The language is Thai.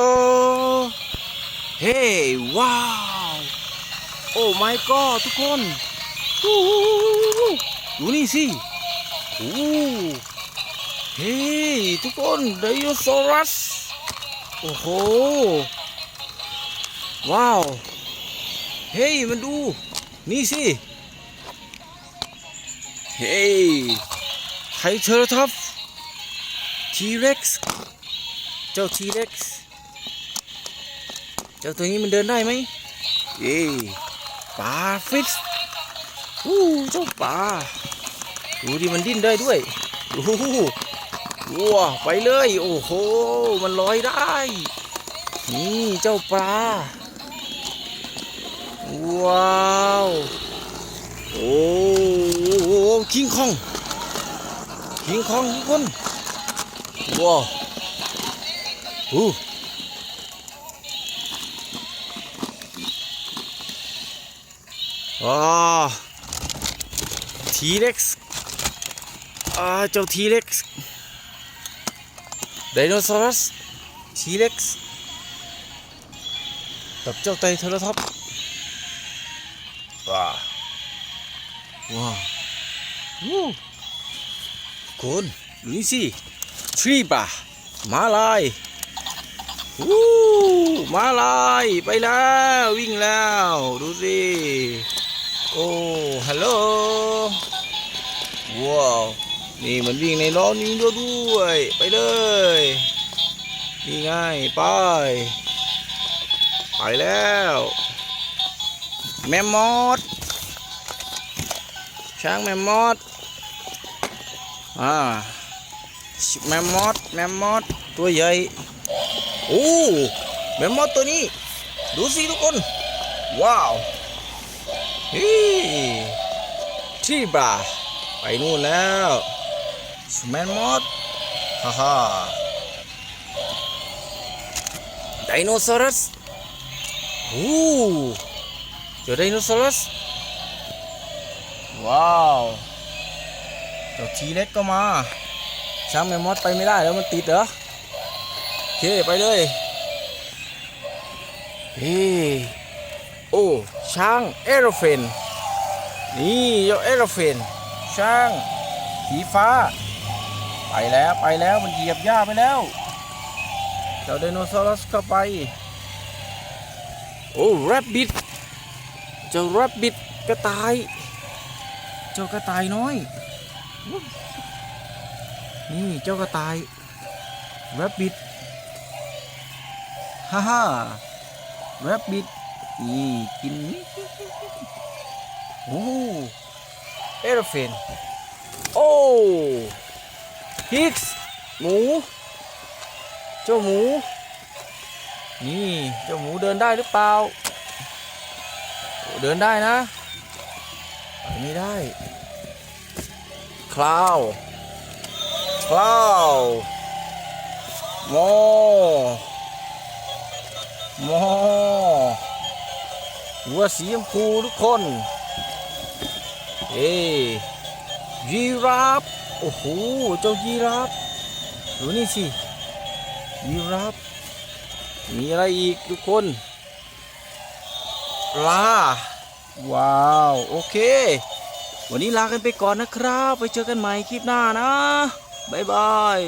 โอ้เฮ้ว้าว โอ้ my god ทุกคนดูนี่สิโอ้เฮ้ทุกคนไดโนเสาร์สโอ้โห ว้าว เฮ้ยมันดู นี่สิ เฮ้ยไทเทอร์ท็อปทีเร็กซ์ เจ้าทีเร็กซ์ เจ้าตัวนี้มันเดินได้ไหมเอ้ปลาฟิชอู้เจ้าปลาดูดิมันดิ้นได้ด้วยโอ้โหว้าไปเลย โอ้โห มันลอยได้ นี่เจ้าปลา ว้าว โอ้โหคิงคองคิงคองทุกคนว้าวอู้ ว้าวทีเล็กซ์อ่าเจ้าทีเล็กซ์ไดโนเสาร์สทีเล็กซ์กับเจ้าไตรเทอร์ท็อปส์ว้าวว้าววู้คุณดูนี่สิทรีบะมาลายวู้มาลาย ไปแล้ว วิ่งแล้ว ดูสิ โอ้ฮัลโหลว้าวนี่มันวิ่งในล้อนี้ด้วย ไปเลยนี่ไงไป ไปแล้ว แมมมอสช้างแมมมอสอ่าแมมมอสแมมมอสตัวใหญ่โอ้แมมมอสตัวนี้ ดูสิทุกคน ว้าว ที่บราไปนู่นแล้วแมมมอสฮ่าฮ่าไดโนเสาร์สโอ้เจอไดโนเสาร์สว้าวเจ้าทีเล็กก็มาช้างแมมมอสไปไม่ได้แล้วมันติดเหรอโอเคไปเลยเฮ้ โอ้ช้างเอโรเฟนนี่เจ้าเอโรเฟนช้างสีฟ้า ไปแล้วไปแล้วมันเหยียบหญ้าไปแล้วเจ้าไดโนเสาร์สเข้าไป โอ้แรบบิทเจ้าแรบบิทกระต่าย เจ้ากระต่ายน้อย นี่เจ้ากระต่ายแรบบิทฮ่าฮ่าแรบบิท นี่กินโอ้เอรเฟนโอ้ฮิกส์หมูเจ้าหมู นี่เจ้าหมูเดินได้หรือเปล่า เดินได้นะ ไม่ได้คลาวคลาวโมโม หัวสีชมพูทุกคน เอ้ยีราฟโอ้โห เจ้ายีราฟดูนี่สิยีราฟมีอะไรอีกทุกคนปลาว้าว โอเค วันนี้ลากันไปก่อนนะครับ ไปเจอกันใหม่คลิปหน้านะ บ๊ายบาย